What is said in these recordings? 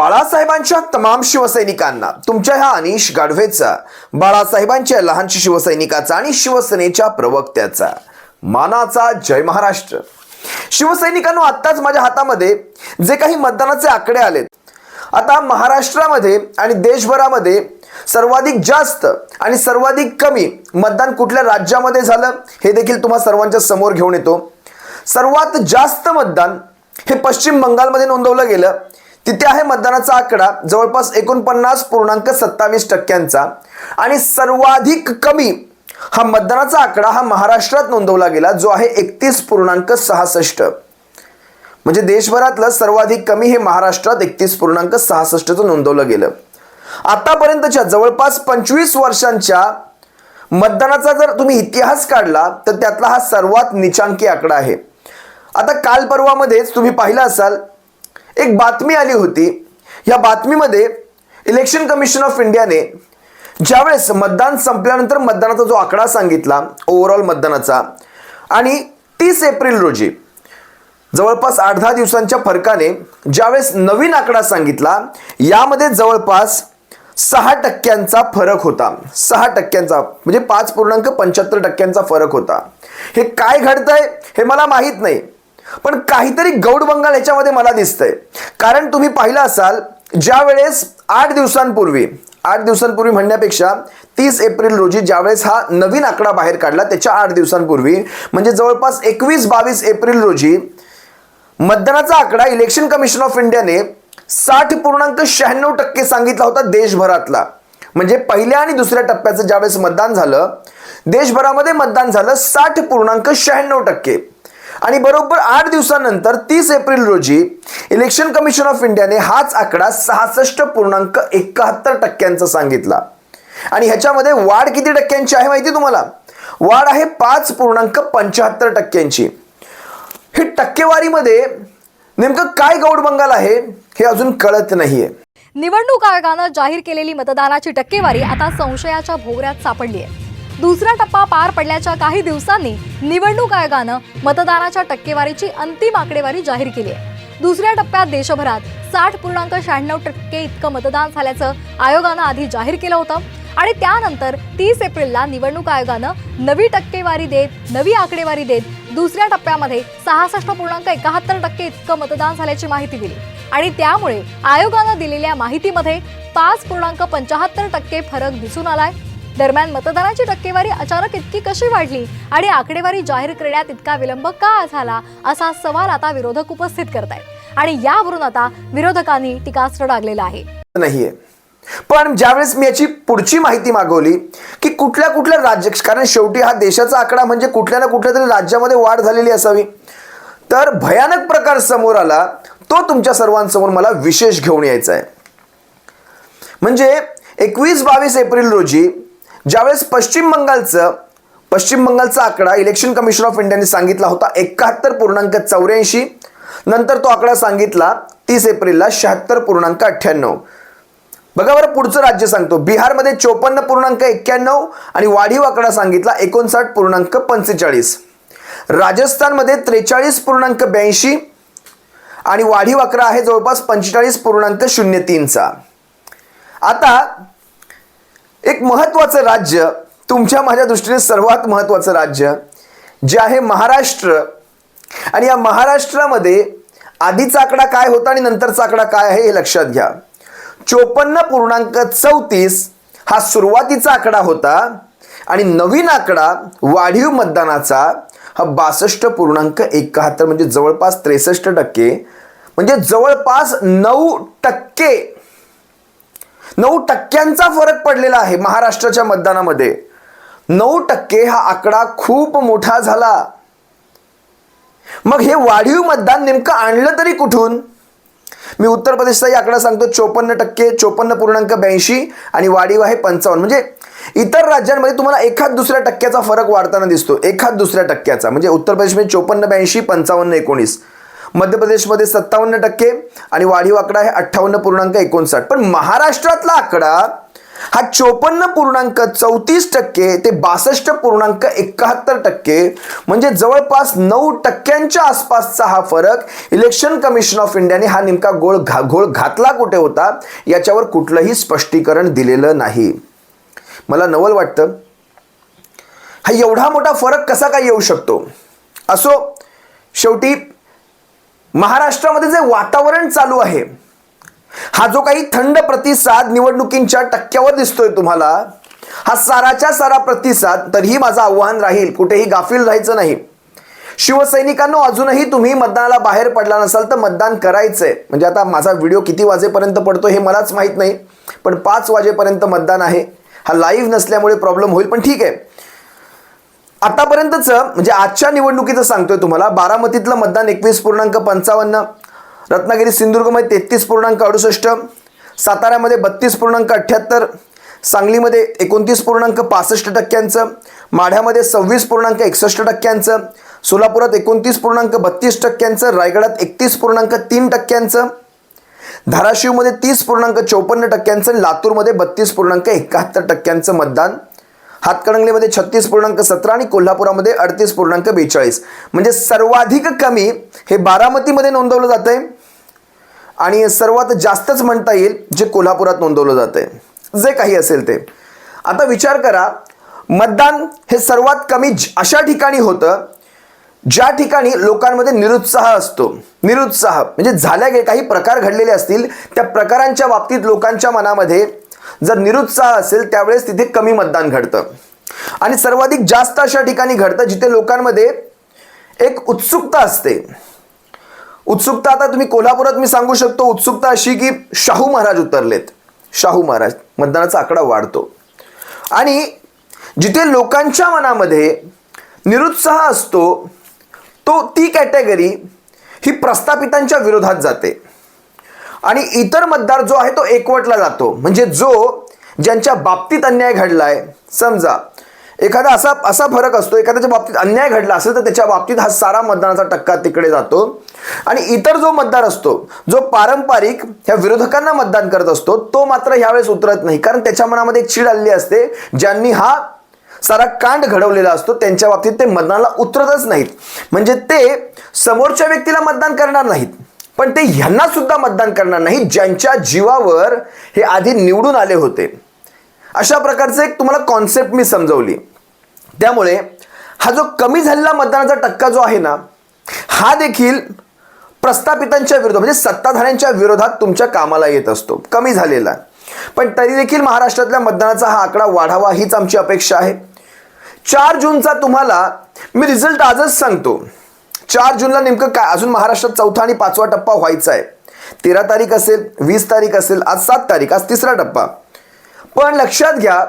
बाळासाहेबांच्या तमाम शिवसैनिकांना तुमच्या ह्या अनिश गाढवेचा बाळासाहेबांच्या लहानशी शिवसैनिकाचा आणि शिवसेनेच्या प्रवक्त्याचा. मानाचा जय महाराष्ट्र. शिवसैनिकांनो आत्ताच माझ्या हातामध्ये जे काही मतदानाचे आकडे आलेत आता महाराष्ट्रामध्ये आणि देशभरामध्ये सर्वाधिक जास्त आणि सर्वाधिक कमी मतदान कुठल्या राज्यामध्ये झालं हे देखील तुम्हा सर्वांच्या समोर घेऊन येतो. सर्वात जास्त मतदान हे पश्चिम बंगालमध्ये नोंदवलं गेलं. तिथे आहे मतदानाचा आकडा जवळपास एकोणपन्नास पूर्णांक सत्तावीस टक्क्यांचा. आणि सर्वाधिक कमी हा मतदानाचा आकडा हा महाराष्ट्रात नोंदवला गेला जो आहे एकतीस पूर्णांक सहासष्ट. म्हणजे देशभरातलं सर्वाधिक कमी हे महाराष्ट्रात एकतीस पूर्णांक सहासष्टचं नोंदवलं गेलं. आतापर्यंतच्या जवळपास पंचवीस वर्षांच्या मतदानाचा जर तुम्ही इतिहास काढला तर त्यातला हा सर्वात निचांकी आकडा आहे. आता काल परवामध्येच तुम्ही पाहिलं असाल एक बातमी आली होती. या बातमीमध्ये इलेक्शन कमिशन ऑफ इंडियाने ज्यावेळेस मतदान संपल्यानंतर मतदानाचा जो आकडा सांगितला ओव्हरऑल मतदानाचा आणि तीस एप्रिल रोजी जवळपास आठ दहा दिवसांच्या फरकाने ज्यावेळेस नवीन आकडा सांगितला यामध्ये जवळपास सहा टक्क्यांचा फरक होता. सहा टक्क्यांचा म्हणजे पाच पूर्णांक पंच्याहत्तर टक्क्यांचा फरक होता. हे काय घडतंय हे मला माहीत नाही. पण काहीतरी गौड बंगाल याच्यामध्ये मला दिसतंय. कारण तुम्ही पाहिलं असाल ज्या वेळेस आठ दिवसांपूर्वी आठ दिवसांपूर्वी म्हणण्यापेक्षा तीस एप्रिल रोजी ज्यावेळेस हा नवीन आकडा बाहेर काढला त्याच्या आठ दिवसांपूर्वी म्हणजे जवळपास एकवीस बावीस एप्रिल रोजी मतदानाचा आकडा इलेक्शन कमिशन ऑफ इंडियाने साठ पूर्णांक शहाण्णव टक्के सांगितला होता देशभरातला. म्हणजे पहिल्या आणि दुसऱ्या टप्प्याचं ज्यावेळेस मतदान झालं देशभरामध्ये मतदान झालं साठ पूर्णांक शहाण्णव टक्के. आणि बरोबर आठ दिवसानंतर तीस एप्रिल रोजी इलेक्शन कमिशन ऑफ इंडियाने हाच आकडा सहासष्ट पूर्णांक एकाहत्तर टक्क्यांचा सांगितला. आणि ह्याच्यामध्ये वाढ किती टक्क्यांची आहे माहिती तुम्हाला? वाढ आहे पाच पूर्णांक पंच्याहत्तर टक्क्यांची. हे टक्केवारीमध्ये नेमकं काय गौड बंगाल आहे हे अजून कळत नाहीये. निवडणूक आयोगानं जाहीर केलेली मतदानाची टक्केवारी आता संशयाच्या भोवऱ्यात सापडली आहे दुसरा टप्पा पार पडल्याच्या काही दिवसांनी निवडणूक आयोगानं मतदानाच्या टक्केवारीची अंतिम आकडेवारी जाहीर केली आहे. दुसऱ्या टप्प्यात देशभरात साठ पूर्णांक शहाण्णव टक्के इतकं मतदान झाल्याचं आयोगानं आधी जाहीर केलं होतं आणि त्यानंतर तीस एप्रिलला निवडणूक आयोगानं नवी टक्केवारी देत नवी आकडेवारी देत दुसऱ्या टप्प्यामध्ये सहासष्ट पूर्णांक एकाहत्तर टक्के इतकं मतदान झाल्याची माहिती दिली. आणि त्यामुळे आयोगानं दिलेल्या माहितीमध्ये पाच पूर्णांक पंचाहत्तर टक्के फरक दिसून आलाय. दरम्यान मतदानाची टक्केवारी अचानक इतकी कशी वाढली आणि आकडेवारी जाहीर करण्यात इतका विलंब का झाला असा सवाल आता विरोधक उपस्थित करत आहेत आणि यावरून आता विरोधकांनी टीकास्त्र डागलेलं आहे. नाहीये. पण ज्यावेळेस मी याची पुढची माहिती मागवली की कुठल्या कुठल्या राज्य कारण शेवटी हा देशाचा आकडा म्हणजे कुठल्या ना कुठल्या तरी राज्यामध्ये वाढ झालेली असावी. तर भयानक प्रकार समोर आला तो तुमच्या सर्वांसमोर मला विशेष घेऊन यायचा आहे म्हणजे एकवीस बावीस एप्रिल रोजी ज्यावेळेस पश्चिम बंगालचं पश्चिम बंगालचा आकडा इलेक्शन कमिशन ऑफ इंडियाने सांगितला होता एकाहत्तर पूर्णांक चौऱ्याऐंशी नंतर तो आकडा सांगितला तीस एप्रिलला शहात्तर पूर्णांक अठ्ठ्याण्णव. बघा बरं पुढचं राज्य सांगतो. बिहारमध्ये चोपन्न पूर्णांक एक्क्याण्णव आणि वाढीव आकडा सांगितला एकोणसाठ पूर्णांक पंचेचाळीस. राजस्थानमध्ये त्रेचाळीस पूर्णांक ब्याऐंशी आणि वाढीव आकडा आहे जवळपास पंचेचाळीस पूर्णांक शून्य तीनचा. आता एक महत्त्वाचं राज्य तुमच्या माझ्या दृष्टीने सर्वात महत्त्वाचं राज्य जे आहे महाराष्ट्र. आणि या महाराष्ट्रामध्ये आधीचा आकडा काय होता आणि नंतरचा आकडा काय आहे हे लक्षात घ्या. चोपन्न पूर्णांक चौतीस हा सुरुवातीचा आकडा होता आणि नवीन आकडा वाढीव मतदानाचा हा बासष्ट पूर्णांक एकाहत्तर म्हणजे जवळपास त्रेसष्ट टक्के. म्हणजे जवळपास नऊ टक्के नऊ टक्क्यांचा फरक पडलेला आहे महाराष्ट्राच्या मतदानामध्ये. नऊ टक्के हा आकडा खूप मोठा झाला. मग हे वाढीव मतदान नेमकं आणलं तरी कुठून? मी उत्तर प्रदेशचाही आकडा सांगतो चोपन्न टक्के चोपन्न पूर्णांक ब्याऐंशी आणि वाढीव आहे पंचावन्न. म्हणजे इतर राज्यांमध्ये तुम्हाला एखाद दुसऱ्या टक्क्याचा फरक वाढताना दिसतो. एखाद दुसऱ्या टक्क्याचा. म्हणजे उत्तर प्रदेशमध्ये चोपन्न ब्याऐंशी पंचावन्न एकोणीस. मध्य प्रदेशमध्ये सत्तावन्न टक्के आणि वाढीव आकडा आहे अठ्ठावन्न पूर्णांक एकोणसाठ. पण महाराष्ट्रातला आकडा हा चोपन्न पूर्णांक चौतीस टक्के ते बासष्ट पूर्णांक एकाहत्तर टक्के म्हणजे जवळपास नऊ टक्क्यांच्या आसपासचा हा फरक इलेक्शन कमिशन ऑफ इंडियाने हा नेमका गोळ घा घोळ घातला कुठे होता याच्यावर कुठलंही स्पष्टीकरण दिलेलं नाही. मला नवल वाटतं. हा एवढा मोठा फरक कसा काय येऊ शकतो? असो शेवटी महाराष्ट्रामध्ये जे वातावरण चालू आहे हा जो काही थंड प्रतिसाद निवडणुकींच्या टक्क्यावर दिसतोय तुम्हाला हा साराच्या सारा प्रतिसाद तरीही माझं आव्हान राहील कुठेही गाफील राहायचं नाही. शिवसैनिकांनो अजूनही तुम्ही मतदानाला बाहेर पडला नसाल तर मतदान करायचंय. म्हणजे आता माझा व्हिडिओ किती वाजेपर्यंत पडतो हे मलाच माहीत नाही पण पाच वाजेपर्यंत मतदान आहे. हा लाईव्ह नसल्यामुळे प्रॉब्लेम होईल पण ठीक आहे. आतापर्यंतचं म्हणजे आजच्या निवडणुकीचं सांगतोय तुम्हाला बारामतीतलं मतदान एकवीस पूर्णांक पंचावन्न रत्नागिरी सिंधुदुर्गमध्ये तेहतीस पूर्णांक अडुसष्ट साताऱ्यामध्ये बत्तीस पूर्णांक अठ्ठ्याहत्तर सांगलीमध्ये एकोणतीस पूर्णांक पासष्ट टक्क्यांचं माढ्यामध्ये सव्वीस पूर्णांक एकसष्ट टक्क्यांचं सोलापुरात एकोणतीस पूर्णांक बत्तीस टक्क्यांचं रायगडात एकतीस पूर्णांक तीन टक्क्यांचं धाराशिवमध्ये तीस पूर्णांक चौपन्न टक्क्यांचं लातूरमध्ये बत्तीस पूर्णांक एकाहत्तर टक्क्यांचं मतदान. हातकणंगलेमध्ये छत्तीस पूर्णांक सतरा आणि कोल्हापुरामध्ये अडतीस पूर्णांक बेचाळीस. म्हणजे सर्वाधिक कमी हे बारामतीमध्ये नोंदवलं जात आहे आणि सर्वात जास्तच म्हणता येईल जे कोल्हापुरात नोंदवलं जात आहे जे काही असेल ते. आता विचार करा मतदान हे सर्वात कमी ज- अशा ठिकाणी होतं ज्या ठिकाणी लोकांमध्ये निरुत्साह असतो. निरुत्साह. म्हणजे झाल्या गे काही प्रकार घडलेले असतील त्या प्रकारांच्या बाबतीत लोकांच्या मनामध्ये जर निरुत्साह असेल त्यावेळेस तिथे कमी मतदान घडतं. आणि सर्वाधिक जास्त अशा ठिकाणी घडतं जिथे लोकांमध्ये एक उत्सुकता असते. उत्सुकता आता तुम्ही कोल्हापुरात मी सांगू शकतो उत्सुकता अशी की शाहू महाराज उतरलेत. शाहू महाराज मतदानाचा आकडा वाढतो. आणि जिथे लोकांच्या मनामध्ये निरुत्साह असतो तो ती कॅटेगरी ही प्रस्थापितांच्या विरोधात जाते. आणि इतर मतदार जो आहे तो एकवटला जातो. म्हणजे जो ज्यांच्या बाबतीत अन्याय घडलाय समजा एखादा असा असा फरक असतो एखाद्याच्या बाबतीत अन्याय घडला असेल तर त्याच्या बाबतीत हा सारा मतदानाचा टक्का तिकडे जातो. आणि इतर जो मतदार असतो जो पारंपरिक ह्या विरोधकांना मतदान करत असतो तो मात्र ह्यावेळेस उतरत नाही. कारण त्याच्या मनामध्ये एक चीड आलेली असते ज्यांनी हा सारा कांड घडवलेला असतो त्यांच्या बाबतीत ते मतदानाला उतरतच नाहीत. म्हणजे ते समोरच्या व्यक्तीला मतदान करणार नाहीत. पण ते ह्यांना सुद्धा मतदान करणार नाही ज्यांच्या जीवावर हे आधी निवडून आले होते. अशा प्रकारचं एक तुम्हाला कॉन्सेप्ट मी समजवली. त्यामुळे हा जो कमी झालेला मतदानाचा टक्का जो आहे ना हा देखील प्रस्थापितांच्या विरोधात म्हणजे सत्ताधाऱ्यांच्या विरोधात तुमच्या कामाला येत असतो. कमी झालेला. पण तरी देखील महाराष्ट्रातल्या मतदानाचा हा आकडा वाढावा हीच आमची अपेक्षा आहे. चार जूनचा तुम्हाला मी रिझल्ट आजच सांगतो. चार जूनला नेमकं काय? अजून महाराष्ट्रात चौथा आणि पाचवा टप्पा व्हायचा आहे. तेरा तारीख असेल वीस तारीख असेल आज सात तारीख आज तिसरा टप्पा. पण लक्षात घ्या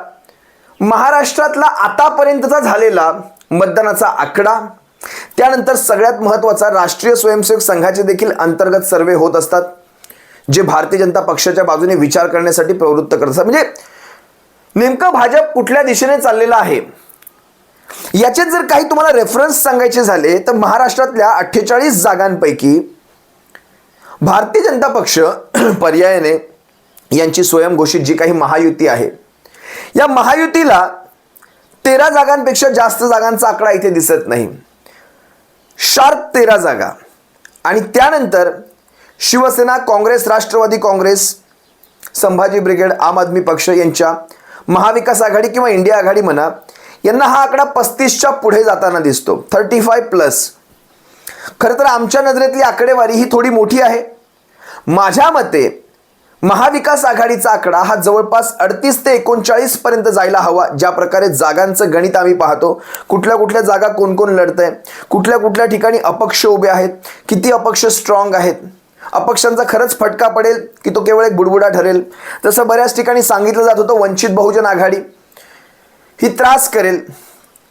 महाराष्ट्रातला आतापर्यंतचा झालेला मतदानाचा आकडा त्यानंतर सगळ्यात महत्त्वाचा राष्ट्रीय स्वयंसेवक संघाचे देखील अंतर्गत सर्वे होत असतात जे भारतीय जनता पक्षाच्या बाजूने विचार करण्यासाठी प्रवृत्त करत असतात म्हणजे नेमकं भाजप कुठल्या दिशेने चाललेलं आहे? याच्यात जर काही तुम्हाला रेफरन्स सांगायचे झाले तर महाराष्ट्रातल्या अठ्ठेचाळीस जागांपैकी भारतीय जनता पक्ष पर्यायाने यांची स्वयंघोषित जी काही महायुती आहे या महायुतीला तेरा जागांपेक्षा जास्त जागांचा आकडा इथे दिसत नाही. शार्प तेरा जागा. आणि त्यानंतर Shivsena Congress Rashtravadi Congress Sambhaji brigade Aam Aadmi पक्ष यांच्या महाविकास आघाडी किंवा इंडिया आघाडी म्हणा यांना हा आकडा पस्तीसच्या पुढे जाताना दिसतो. थर्टी फाय प्लस खरं तर आमच्या नजरेतली आकडेवारी ही थोडी मोठी आहे. माझ्या मते महाविकास आघाडीचा आकडा हा जवळपास अडतीस ते एकोणचाळीस पर्यंत जायला हवा ज्या प्रकारे जागांचं गणित आम्ही पाहतो. कुठल्या कुठल्या जागा कोण कोण लढत आहे कुठल्या कुठल्या ठिकाणी अपक्ष उभे आहेत किती अपक्ष स्ट्रॉंग आहेत. अपक्षांचा खरंच फटका पडेल की तो केवळ एक बुडबुडा ठरेल. तसं बऱ्याच ठिकाणी सांगितलं जात होतं वंचित बहुजन आघाडी. ही त्रास करेल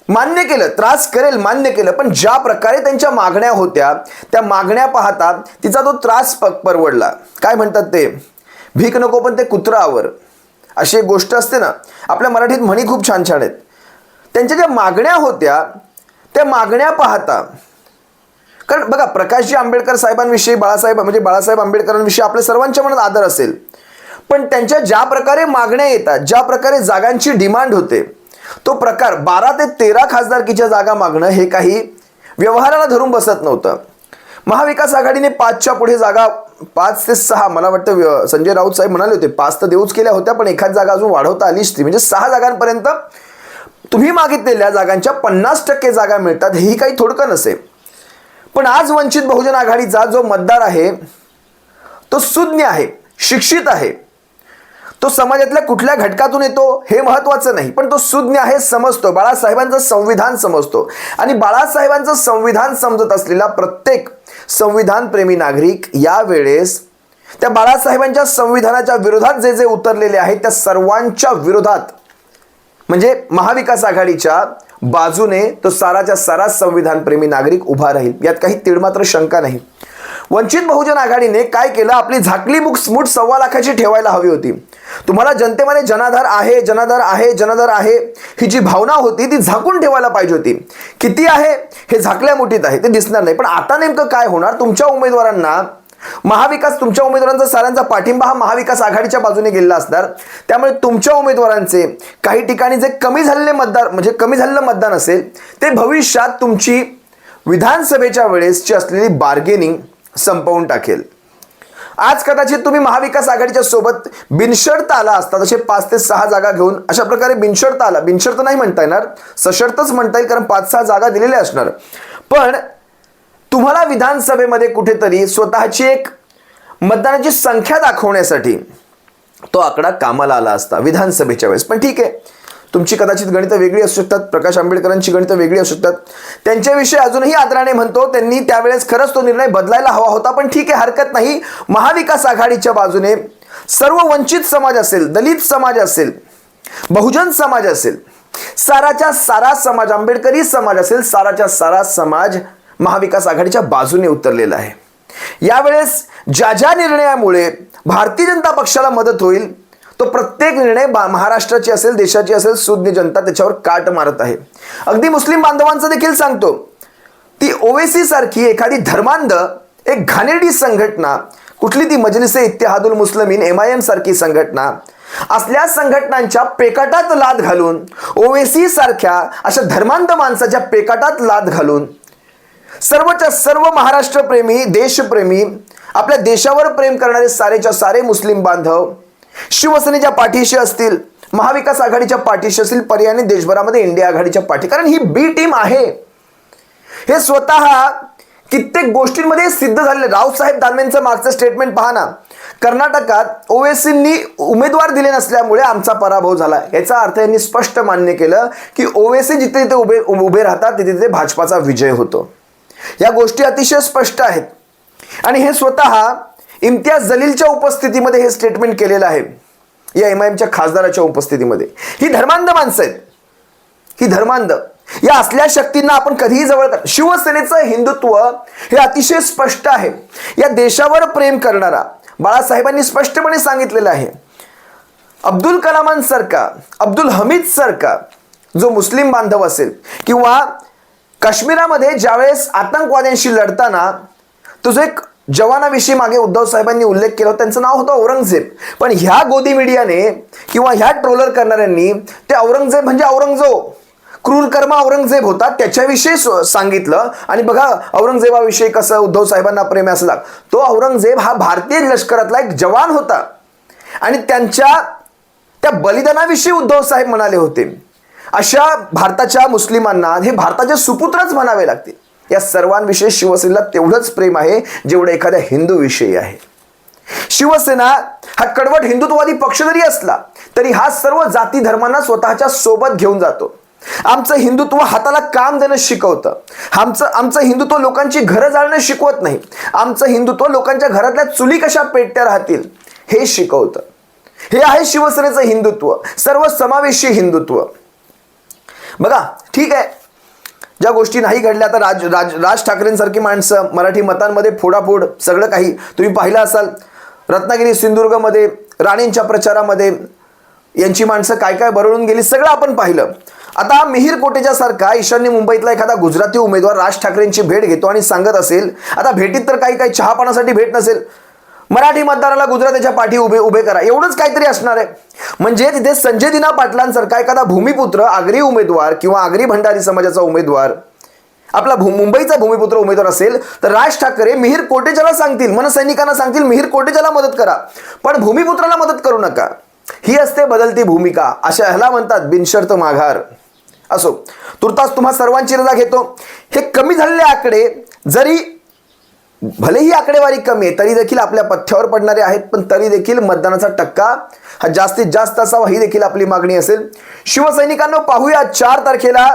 मान्य केलं त्रास करेल मान्य केलं पण ज्या प्रकारे त्यांच्या मागण्या होत्या त्या मागण्या पाहता तिचा तो त्रास प परवडला. काय म्हणतात ते? भीक नको पण ते कुत्रावर अशी एक गोष्ट असते ना आपल्या मराठीत म्हणी खूप छान छान आहेत. त्यांच्या ज्या मागण्या होत्या त्या मागण्या पाहता कारण बघा प्रकाशजी आंबेडकर साहेबांविषयी बाळासाहेब म्हणजे बाळासाहेब आंबेडकरांविषयी आपल्या सर्वांच्या मनात आदर असेल. पण त्यांच्या ज्या प्रकारे मागण्या येतात ज्या प्रकारे जागांची डिमांड होते तो प्रकार बारा ते तेरा खासदारकीच्या जागा मागणं हे काही व्यवहाराला धरून बसत नव्हतं. महाविकास आघाडीने पाचच्या पुढे जागा पाच ते सहा मला वाटतं संजय राऊत साहेब म्हणाले होते पाच तर देऊच केल्या होत्या पण एखाद जागा अजून वाढवता आलीच ती म्हणजे सहा जागांपर्यंत तुम्ही मागितलेल्या जागांच्या पन्नास टक्के जागा मिळतात हेही काही थोडकं नसे. पण आज वंचित बहुजन आघाडीचा जो मतदार आहे तो सुज्ञ आहे शिक्षित आहे. तो समाजातल्या कुठल्या घटकातून येतो हे महत्वाचं नाही पण तो सुज्ञ आहे समजतो. बाळासाहेबांचं संविधान समजतो. आणि बाळासाहेबांचं संविधान समजत असलेला प्रत्येक संविधान प्रेमी नागरिक यावेळेस त्या बाळासाहेबांच्या संविधानाच्या विरोधात जे जे उतरलेले आहेत त्या सर्वांच्या विरोधात म्हणजे महाविकास आघाडीच्या बाजूने तो साराच्या सारा संविधान प्रेमी नागरिक उभा राहील. यात काही तिळमात्र शंका नाही. वंचित बहुजन आघाडीने काय केलं? आपली झाकली मुख स्मूट सव्वा लाखाची ठेवायला हवी होती. तुम्हाला जनतेमध्ये जनाधार आहे जनाधार आहे जनाधार आहे ही जी भावना होती ती झाकून ठेवायला पाहिजे होती. किती आहे? हे झाकल्या मुठीत आहे ते दिसणार नाही. पण आता नेमकं काय होणार? तुमच्या उमेदवारांना महाविकास तुमच्या उमेदवारांचा साऱ्यांचा पाठिंबा हा महाविकास आघाडीच्या बाजूने गेलेला असणार. त्यामुळे तुमच्या उमेदवारांचे काही ठिकाणी जे कमी झालेले मतदार म्हणजे कमी झालेलं मतदान असेल ते भविष्यात तुमची विधानसभेच्या वेळेसची असलेली बार्गेनिंग संपवून टाकेल. आज कदाचित तुम्ही महाविकास आघाडीच्या सोबत बिनशर्त आला असता तसे पाच ते सहा जागा घेऊन अशा प्रकारे बिनशर्त आला. बिनशर्त नाही म्हणता येणार सशर्तच म्हणता येईल कारण पाच सहा जागा दिलेल्या असणार. पण तुम्हाला विधानसभेमध्ये कुठेतरी स्वतःची एक मतदानाची संख्या दाखवण्यासाठी तो आकडा कामाला आला असता विधानसभेच्या वेळेस. पण ठीक आहे. तुमची कदाचित गणितं वेगळी असू शकतात प्रकाश आंबेडकरांची गणितं वेगळी असू शकतात. त्यांच्याविषयी अजूनही आदराने म्हणतो त्यांनी त्यावेळेस खरंच तो निर्णय बदलायला हवा होता पण ठीक आहे हरकत नाही. महाविकास आघाडीच्या बाजूने सर्व वंचित समाज असेल दलित समाज असेल बहुजन समाज असेल साराच्या सारा समाज आंबेडकरी समाज असेल साराच्या सारा समाज महाविकास आघाडीच्या बाजूने उतरलेला आहे. यावेळेस ज्या ज्या निर्णयामुळे भारतीय जनता पक्षाला मदत होईल तो प्रत्येक निर्णय महाराष्ट्राची असेल देशाची असेल सुज्ञ जनता त्याच्यावर काट मारत आहे. अगदी मुस्लिम बांधवांचं देखील सांगतो. ती ओवेसी सारखी एखादी धर्मांध एक घाणेरडी संघटना कुठली ती Majlise Ittehadul Muslimeen M I M सारखी संघटना असल्या संघटनांच्या पेकाटात लाद घालून ओवेसी सारख्या अशा धर्मांध माणसाच्या पेकाटात लाद घालून सर्वच्या सर्व महाराष्ट्रप्रेमी देशप्रेमी आपल्या देशावर प्रेम करणारे सारेच्या सारे मुस्लिम बांधव शिवसेनेच्या पाठीशी असतील महाविकास आघाडीच्या पाठीशी असतील पर्यायाने देशभरामध्ये इंडिया आघाडीच्या पाठी कारण ही बी टीम आहे. हे स्वतः कित्येक गोष्टींमध्ये सिद्ध झालेले. रावसाहेब दानवेंचं मागचं स्टेटमेंट पहा ना. कर्नाटकात ओवेसींनी उमेदवार दिले नसल्यामुळे आमचा पराभव झाला. याचा अर्थ यांनी स्पष्ट मान्य केलं की ओवेसी जिथे जिथे उभे उभे राहतात तिथे तिथे भाजपाचा विजय होतो. या गोष्टी अतिशय स्पष्ट आहेत. आणि हे स्वतः इम्तियाज जलीलच्या उपस्थितीमध्ये हे स्टेटमेंट केलेलं आहे. या एम आय एमच्या खासदाराच्या उपस्थितीमध्ये. ही धर्मांध माणसं आहेत. ही धर्मांध. या असल्या शक्तींना आपण कधीही जवळ कर शिवसेनेचं हिंदुत्व हे अतिशय स्पष्ट आहे. या देशावर प्रेम करणारा बाळासाहेबांनी स्पष्टपणे सांगितलेलं आहे. अब्दुल कलामांसारखा अब्दुल हमीद सारखा जो मुस्लिम बांधव असेल किंवा काश्मीरामध्ये ज्यावेळेस आतंकवाद्यांशी लढताना तो जो एक जवानाविषयी मागे उद्धव साहेबांनी उल्लेख केला होता. त्यांचं नाव होतं औरंगजेब. पण ह्या गोदी मीडियाने किंवा ह्या ट्रोलर करणाऱ्यांनी ते औरंगजेब म्हणजे औरंगजेब क्रूर कर्म औरंगजेब होता त्याच्याविषयी सांगितलं. आणि बघा औरंगजेबाविषयी कसं उद्धव साहेबांना प्रेम असला असं तो औरंगजेब हा भारतीय लष्करातला एक जवान होता. आणि त्यांच्या त्या बलिदानाविषयी उद्धव साहेब म्हणाले होते. अशा भारताच्या मुस्लिमांना हे भारताचे सुपुत्रच म्हणावे लागतील. या सर्वांविषयी शिवसेनेला तेवढंच प्रेम आहे जेवढं एखाद्या हिंदूविषयी आहे. शिवसेना हा कडवट हिंदुत्ववादी पक्ष जरी असला तरी हा सर्व जाती धर्मांना स्वतःच्या सोबत घेऊन जातो. आमचं हिंदुत्व हाताला काम देणं शिकवतं. आमचं आमचं हिंदुत्व लोकांची घरं जाळणं शिकवत नाही. आमचं हिंदुत्व लोकांच्या घरातल्या चुली कशा पेटत्या राहतील हे शिकवतं. हे आहे शिवसेनेचं हिंदुत्व सर्व समावेशी हिंदुत्व. बघा ठीक आहे. ज्या गोष्टी नाही घडल्या तर राज राज राज ठाकरेंसारखी माणसं मराठी मतांमध्ये फोडाफोड सगळं काही. तुम्ही पाहिलं असाल रत्नागिरी सिंधुदुर्गमध्ये राणेंच्या प्रचारामध्ये यांची माणसं काय काय बरळून गेली सगळं आपण पाहिलं. आता मिहीर कोटेच्या सारखा ईशान्य मुंबईतला एखादा गुजराती उमेदवार राज ठाकरेंची भेट घेतो आणि सांगत असेल आता भेटीत तर काही काही चहापानासाठी भेट नसेल. मराठी मतदाराला गुजरातीच्या पाठी उभे उभे करा. एवढंच काहीतरी असणार आहे. म्हणजे तिथे संजय दिना पाटलांसारखा एखादा भूमिपुत्र आगरी उमेदवार किंवा आगरी भंडारी समाजाचा उमेदवार आपला भू मुंबईचा भूमिपुत्र उमेदवार असेल तर राज ठाकरे मिहीर कोटेच्याला सांगतील. मनसैनिकांना सांगतील मिहीर कोटेच्याला मदत करा. पण भूमिपुत्राला मदत करू नका. ही असते बदलती भूमिका. अशा ह्याला म्हणतात बिनशर्त माघार. असो. तुर्तास तुम्हा सर्वांची रजा घेतो. हे कमी झालेले आकडे जरी भले ही आकडेवारी कमी आहे तरी देखील आपल्या पथ्यावर पडणारे आहेत पण तरी देखील मतदानाचा टक्का हा जास्तीत जास्त असावा ही देखील आपली मागणी असेल. शिवसैनिकांना पाहूया चार तारखेला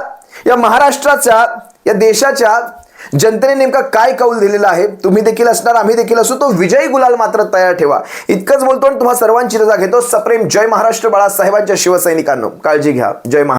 या महाराष्ट्राच्या या देशाच्या जनतेने नेमका काय कौल दिलेला आहे. तुम्ही देखील असणार आम्ही देखील असू तो विजयी गुलाल मात्र तयार ठेवा. इतकंच बोलतो आणि तुम्हा सर्वांची रजा घेतो. सप्रेम जय महाराष्ट्र बाळासाहेबांच्या शिवसैनिकांनो. काळजी घ्या. जय महा